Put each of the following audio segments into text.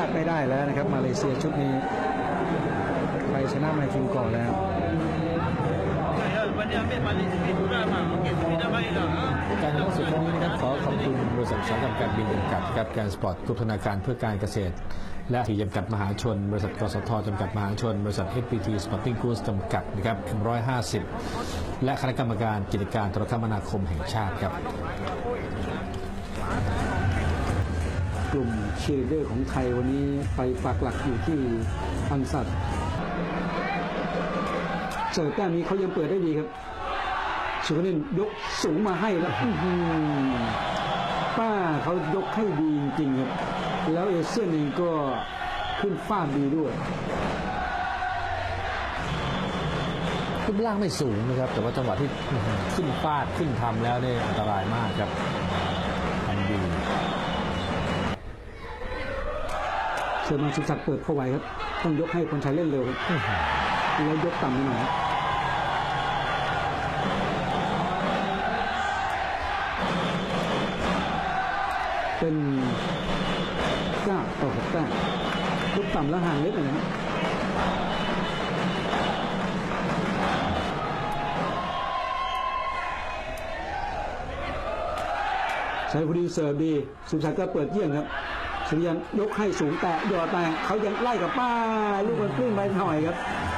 าดไม่ได้แล้วนะครับมาเลเซียชุดนี้ไปชนะมาทีมก่อนแล้วการเข้าสู่ครั้งนี้นะครับขอขอบคุณบริษัทสาหกรรการบินจำกัดกับการสปอร์ตกรุ๊ปธนาคารเพื่อการเกษตร และที่จำกัดมหาชน บริษัทกสทจำกัดมหาชน บริษัท FPT Sporting Goods จำกัดนะครับ M150 และคณะกรรมการกิจการโทรคมนาคมแห่งชาติครับ ลุ่มเชียร์เดอร์ของไทยวันนี้ไปปักหลักอยู่ที่อันสัตเจอแต้มนี้เขายังเปิดได้ดีครับสุขนินยกสูงมาให้แล้วป้าเขายกให้ดีจริงครับ แล้วเอเชียนเองก็ขึ้นฟาดดีด้วยรูปร่างไม่สูงนะครับ แต่ว่าจังหวะที่ขึ้นฟาดขึ้นทำแล้วเนี่ยอันตรายมากครับทำดี เสือมาสุขศักดิ์เปิดเข้าไว้ครับ ต้องยกให้คนชัยเล่นเร็วครับแล้วยกต่ำไปหน่อยครับเป็นเก้าต่อหกแต้มยกต่ำแล้วห่างเล็กหน่อยนะครับใช้พอดีเสิร์ฟดี สุขศักดิ์ก็เปิดเยี่ยงครับ สุริยันยกให้สูงแต่หยอดแต่เขายังไล่กับป้าลูกมันกลิ้งไปหน่อยครับ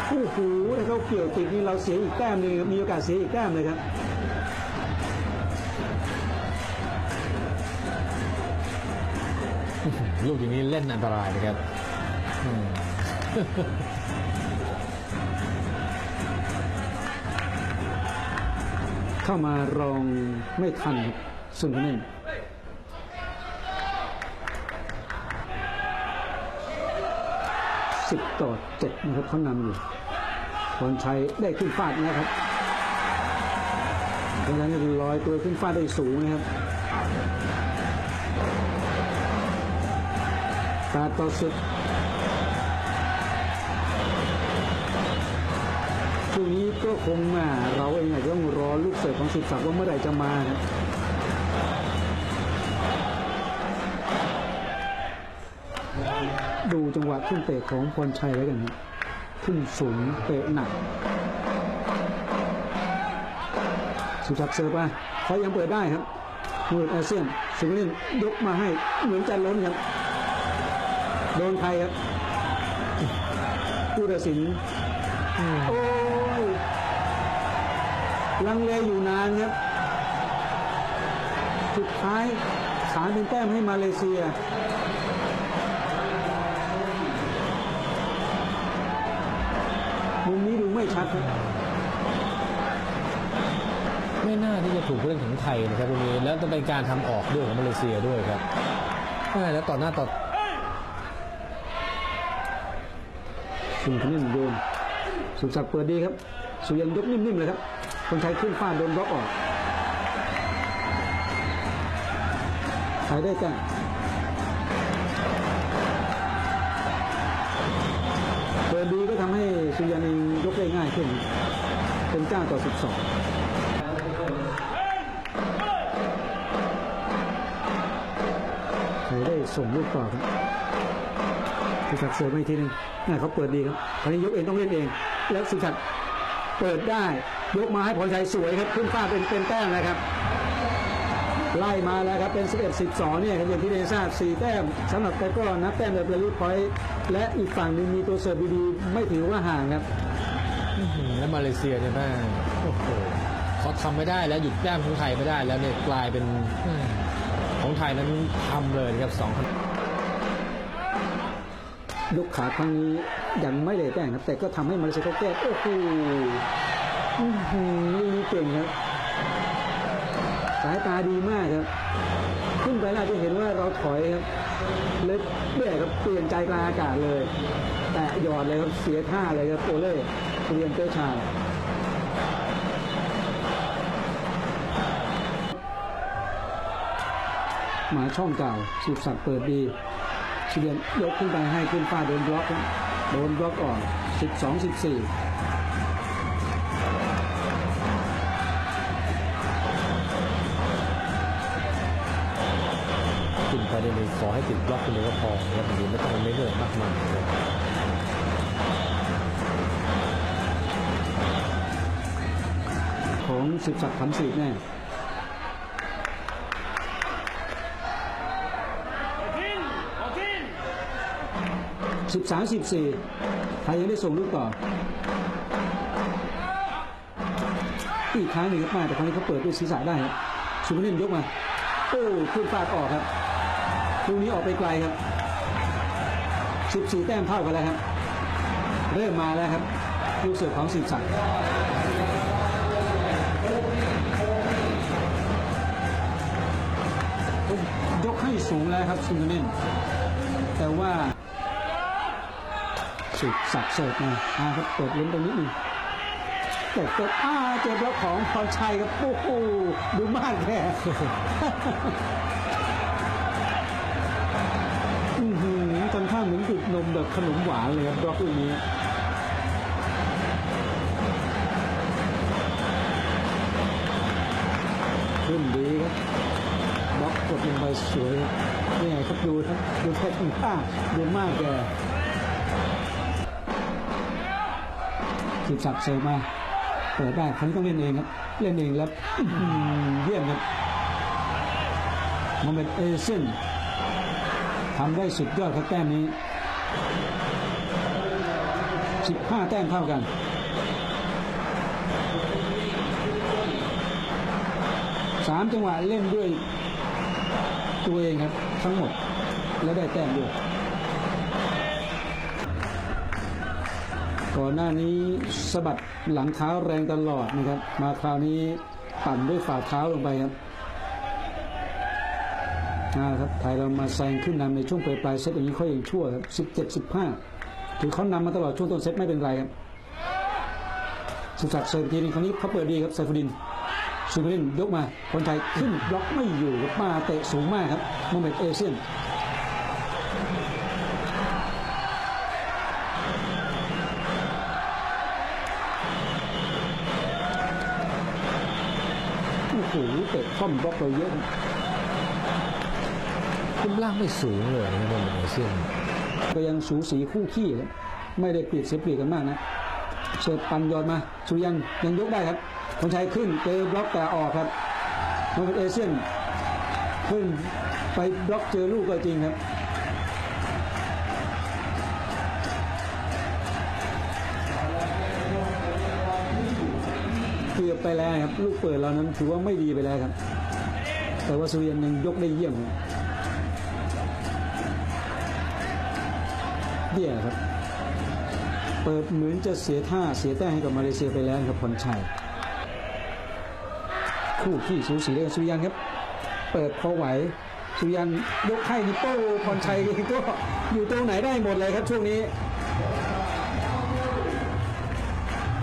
โอ้โหถ้าเขาเกี่ยวติดนี่เราเสียอีกแต้มหนึงครับมีโอกาสเสียอีกแต้มเลยครับลูกอย่างนี้เล่นอันตรายนะครับอืมเข้ามารองไม่ทันครับสุนทรนินสิบต่อ เจ็ดนะครับเขานำอยู่พรชัยได้ขึ้นฟาดนะครับเพราะฉะนั้นลอยตัวขึ้นฟาดได้สูงนะครับแปดต่อสิบช่วงนี้ก็คงอ่าเราเองอาจจะต้องรอลูกเสิร์ฟของสิบศักดิ์ว่าเมื่อไหร่จะมาครั ดูจังหวะขึ้นเตะของพรชัยไว้กันครับขึ้นสูงเตะหนัก สุชักเสิร์ฟมาเขายังเปิดได้ครับมืออาเซียนสุรินทร์ยกมาให้เหมือนจะล้นครับโดนใครครับผู้ตัดสินโอ้ยลังเลอยู่นานครับสุดท้ายขาเป็นแต้มให้มาเลเซีย ไม่ชัดครับไม่น่าที่จะถูกเรื่องของไทยนะครับตรงนี้แล้วจะเป็นการทำออกด้วยของมาเลเซียด้วยครับใช่แล้วต่อหน้าต่อสุนทรนินโยนสุขศักดิ์เปิดดีครับ สุยันยกนิ่มๆเลยครับคนไทยขึ้นฟาดโดนบล็อกออกไทยได้แต้มเปิดดีก็ทำให้สุยันเองยกได้ ง่ายขึ้น เป็นเก้าต่อสิบสองไทยได้ส่งลูกต่อครับสุชักดิ์เสิร์ฟมอีกทีหนึงน่าเขาเปิดดีครับคราวนี้ยกเองต้องเล่นเอง แล้วสุชักดิ์เปิดได้ ยกมาให้พรชัยสวยครับขึ้นฟ้าเป็นเป็นแต้มแล้วครับ ไล่มาแล้วครับเป็น 11 12เนี่ยครับอย่างที่เดซ่าบ4แต้มสำหรับแต่ก็นับแต้มแบบเรลิพอยต์และอีกฝั่งหนึ่งมีตัวเสิร์ฟดีๆไม่ถือว่าห่างครับ แล้วมาเลเซียเนี่ยแม่โอ้โหเขาทำไม่ได้แล้วหยุดแต้มของไทยไม่ได้แล้วเนี่ยกลายเป็นของไทยนั้นทำเลยนะครับสองคะแนนยกขาครั้งนี้ยังไม่ได้แต้มครับแต่ก็ทำให้มาเลเซียเขาแก้โอ้โหดีเก่งครับสายตาดีมากครับ ขึ้นไปแล้วจะเห็นว่าเราถอยครับเล็บเบี้ยครับเปลี่ยนใจกลางอากาศเลย แต่หยอดเลยครับเสียท่าเลยครับโอเล่ เรียนเตอร์ชาญหมาช่องเก่าสุดสักเปิดดีเฉียนยกขึ้นไปให้ขึ้นฟ้าโดนบล็อกโดนบล็อกอ่อน12 14ขึ้นไปนี่เลยขอให้ติดบล็อกคนเดียก็พอนะครับบางไม่ต้องไม่เหนื่อยมากมาย ของสิบศักดิ์ขันสีแน่สิบสามสิบสี่ไทยยังได้ส่งลูกต่อ อีกครั้งหนึ่งครับมาแต่ครั้งนี้เขาเปิดด้วยศีรษะได้ครับสุพรรณยกมา โอ้ขึ้นฟาดออกครับลูกนี้ออกไปไกลครับ14แต้มเท่ากันแล้วครับ เริ่มมาแล้วครับ ลูกเสือของสิบศัก ดิ์ยกให้สูงแล้วครับสุพรรณแต่ว่า สุดสักดิ์เสิร์ฟมาอ่าครับเปิดล้นตรงนี้หนึ่งเจ็บเจ็บอ่าเจ็บแล้วของพรชัยครับโอ้โหดูมากแค่อือหือทำท่าเหมือนดูดนมแบบขนมหวานเลยครับบล็อกลูกนี้ขึ้นดีครับ บล็อกลงไปสวยนี่ไงครับดูครับดูแค่ทำท่าดูมากแกสิบสักเซอร์มาเปิดได้ครั้งนี้ต้องเล่นเองครับ เล่นเองแล้วเยี่ยมครับโมเมดเอเซนทำได้สุดยอดครับแต้มนี้ 15 แต้มเท่ากันสามจังหวะเล่นด้วย ตัวเองครับ ทั้งหมดแล้วได้แต้มด้วย ก่อนหน้านี้สะบัดหลังเท้าแรงตลอดนะครับ มาคราวนี้ปั่นด้วยฝ่าเท้าลงไปครับอ่าครับไทยเรามาแซงขึ้นนำในช่วงปลายปลายเซตอย่างนี้ค่อยยังชั่วครับ17 15ถึงเขานำมาตลอดช่วงต้นเซตไม่เป็นไรครับสุดสักดิ์เซอร์ทีนึงครั้งนี้เขาเปิดดีครับไซฟุดิน สุพรินยกมาคนไทยขึ้นบล็อกไม่อยู่ครับมาเตะสูงมากครับโมเมดเอเชียนโอ้โหเตะค่อมบล็อกเราเยอะขึ้นล่างไม่สูงเลยนะครับในเอเชียนก็ยังสูสีคู่ขี้ครับไม่ได้เปรียบเสียเปรียบกันมากนะเสิร์ฟปันยอดมาสุริยันยังยกได้ครับ คนชัยขึ้นเจอบล็อกแต่ออกครับมันเป็นเอเชียนขึ้นไปบล็อกเจอลูกก็จริงครับเกือบไปแล้วครับ ลูกเปิดเรานั้นถือว่าไม่ดีไปแล้วครับ แต่ว่าสุริยันยังยกได้เยี่ยมครับเนี่ยครับ เปิดเหมือนจะเสียท่าเสียแต้มให้กับมาเลเซียไปแล้วครับพรชัย คู่ขี้สูสีด้วยกันสุริยันครับ เปิดพอไหวสุริยันยกให้นิโป้พรชัยก็อยู่ตรงไหนได้หมดเลยครับช่วงนี้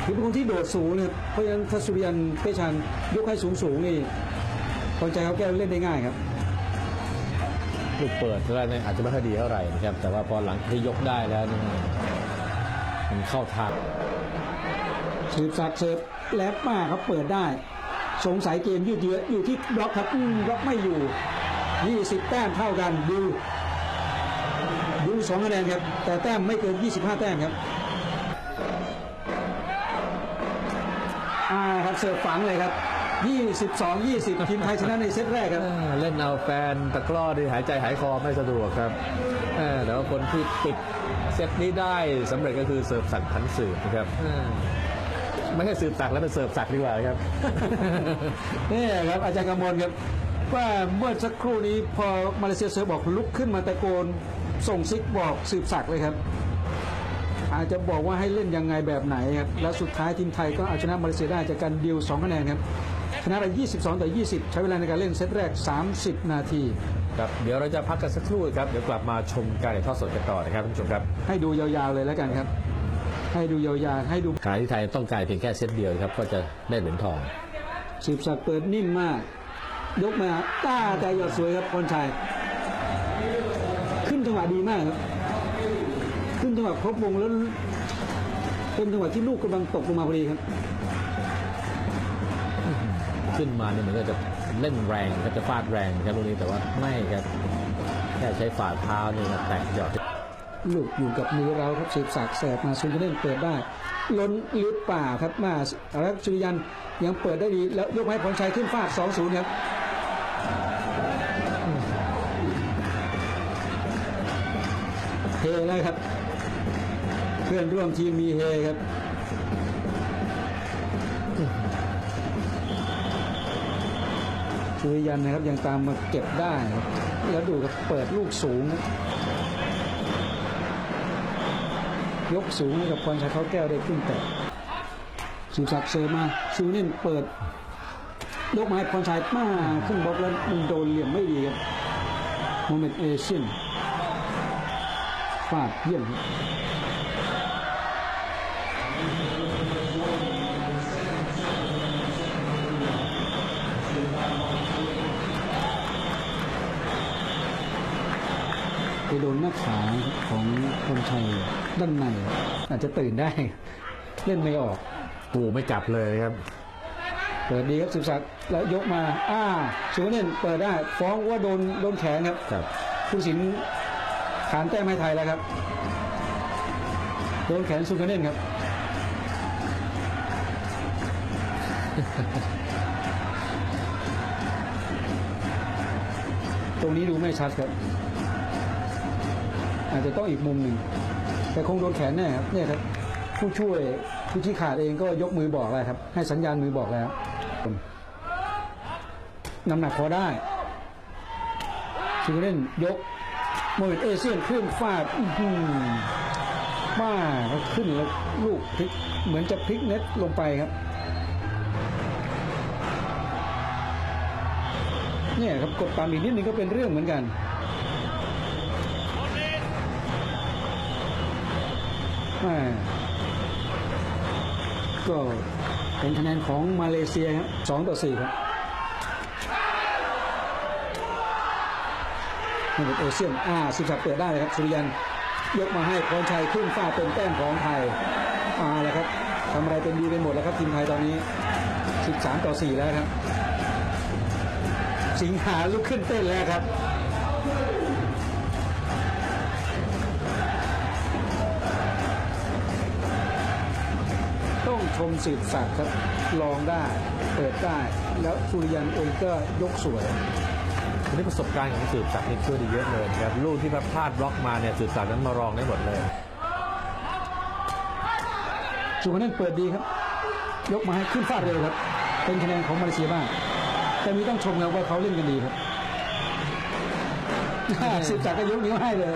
คือเป็นคนที่โดดสูงนะครับเพราะฉะนั้นถ้าสุริยันเปชันยกให้สูงสูงๆนี่พรชัยเขาแก้วเล่นได้ง่ายครับลูกเปิดแรกเนี่ยอาจจะไม่ค่อยดีเท่าไหร่นะครับ แต่ว่าพอหลังที่ยกได้แล้วนี่มันเข้าทางสืบสักดิ์เสิร์ฟแลบมากครับเปิดได้ สงสัยเกมยืดเยื้ออยู่ที่บล็อกครับอืมบล็อกไม่อยู่ 20 แต้มเท่ากันดูดูสองคะแนนครับ แต่แต้มไม่เกิน 25 แต้มครับอ่าครับเสิร์ฟฝังเลยครับ 22 20 ทีมไทยชนะในเซตแรกครับเออเล่นเอาแฟนตะกร้อที่หายใจหายคอไม่สะดวกครับเออแต่ว่าคนที่ปิดเซตนี้ได้สำเร็จก็คือเสิร์ฟสักดิ์ขันสืบนะครับเออ ไม่ใช่สืบสักดิ์แล้วเป็นเสิร์ฟสักดิ์ดีกว่าครับ นี่ครับอาจารย์กำมลครับว่าเมื่อสักครู่นี้พอมาเลเซียเซิร์ฟบอกลุกขึ้นมาตะโกนส่งซิกบอกสืบศักดิ์เลยครับ อาจจะบอกว่าให้เล่นยังไงแบบไหนครับแล้วสุดท้ายทีมไทยก็เอาชนะมาเลเซียได้จากการดิว2คะแนนครับชนะไป 22 ต่อ 20 ใช้เวลาในการเล่นเซตแรก 30 นาทีครับเดี๋ยวเราจะพักกันสักครู่ครับ เดี๋ยวกลับมาชมการถ่ายทอดสดกันต่อนะครับท่านผู้ชมครับ ให้ดูยาวๆเลยแล้วกันครับ ให้ดูยาวๆให้ดูการที่ไทยต้องการเพียงแค่เซตเดียวครับก็จะได้เหรียญทองสืบศักดิ์เปิดนิ่มมาก ยกมาต้าแต่หยอดสวยครับพรชัยขึ้นจังหวะดีมากครับขึ้นจังหวะครบวงแล้วเป็นจังหวะที่ลูกกำลังตกลงมาพอดีครับ ขึ้นมาเนี่ยเหมือนกับจะเล่นแรงก็จะฟาดแรงครับตรงนี้แต่ว่าไม่ครับแค่ใช้ฝ่าเท้านี่ก็แตะหยอด ลูกอยู่กับมือเราครับสืบศักแสบมาซุนจะเล่นเปิดได้ ล้นหรือเปล่าครับมาแล้วสุริยันยังเปิดได้ดีแล้วยกให้พรชัยขึ้นฟาด2-0ครับเฮแล้วครับ เพื่อนร่วมทีมมีเฮครับสุริยันนะครับยังตามมาเก็บได้ แล้วดูครับเปิดลูกสูง ยกสูงให้กับพรชัยเขาแก้วได้ขึ้นแต่สุศักดิ์เซย์มาซูเน่นเปิดยกไมาให้พรชัยมาขึ้นบล็อกแล้วมันโดนเหลี่ยมไม่ดีครับโมเมนต์เอเชียนฟาดเยี่ยม โดนหน้าขาของพรชัยด้านใน อาจจะตื่นได้ เล่นไม่ออกปูไม่จับเลยครับ เปิดดีครับสุศักดิ์แล้วยกมาอ่าสุวรรณเน่นเปิดได้ ฟ้องว่าโดนโดนแขนครับครับผู้สินขานแต้มให้ไทยแล้วครับ โดนแขนสุวรรณเน่นครับตรงนี้ดูไม่ชัดครับ อาจจะต้องอีกมุมหนึ่ง แต่คงโดนแขนแน่ครับเนี่ยครับ ผู้ช่วยผู้ชี้ขาดเองก็ยกมือบอกแล้วครับ ให้สัญญาณมือบอกแล้วน้ำหนักพอได้ชิวเล่นยกโมเมนเอเชียนขึ้นฟาดอื้อหือมาเขาขึ้นแล้วลูกพลิกเหมือนจะพลิกเน็ตลงไปครับเนี่ยครับกดตามอีกนิดนึงก็เป็นเรื่องเหมือนกัน ก็เป็นคะแนนของมาเลเซียครับสองต่อสี่ครับนี่เป็นเอเชียนอ่าสุดสับเปิดได้เลยครับ สุริยันยกมาให้พรชัยขึ้นฟาเป็นแต้มของไทยอ่าแล้วครับทำอะไรเป็นดีไปหมดแล้วครับทีมไทยตอนนี้ 13 ต่อ 4 แล้วครับ สิงหาลุกขึ้นเต้นแล้วครับ ชมสืบศักดิ์ครับลองได้เปิดได้ แล้วสุริยันเองก็ยกสวยทีนี้ประสบการณ์ของสืบศักดิ์นี่ช่วยได้เยอะเลยนะครับลูกที่พลาดบล็อกมาเนี่ยสืบศักดิ์นั้นมารองได้หมดเลยสุวรรณนเปิดดีครับ ยกมาให้ขึ้นฟาดเร็วครับ เป็นคะแนนของมาเลเซียบ้างแต่มีต้องชมครับว่าเขาเล่นกันดีครับสืบศักดิ์ก็ยกนิ้วให้เลย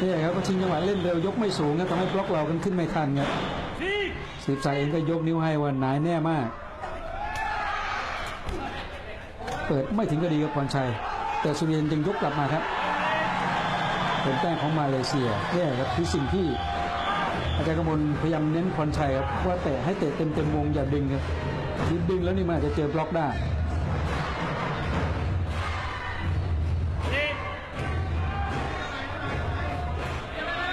นี่ครับก็ชิงจังหวะเล่นเร็วยกไม่สูงนะทำให้บล็อกเรากันขึ้นไม่ทันครับสืบศักดิ์เองก็ยกนิ้วให้ว่านายแน่มาก เปิดไม่ถึงก็ดีกับพรชัย แต่สุริยันยังยกกลับมาครับเป็นแต้มของมาเลเซียเนี่ยครับคือสิ่งที่อาจารย์กมลพยายามเน้นพรชัยครับว่าเตะให้เตะเต็มเต็มวงอย่าดึงครับดึงแล้วนี่มันอาจจะเจอบล็อกได้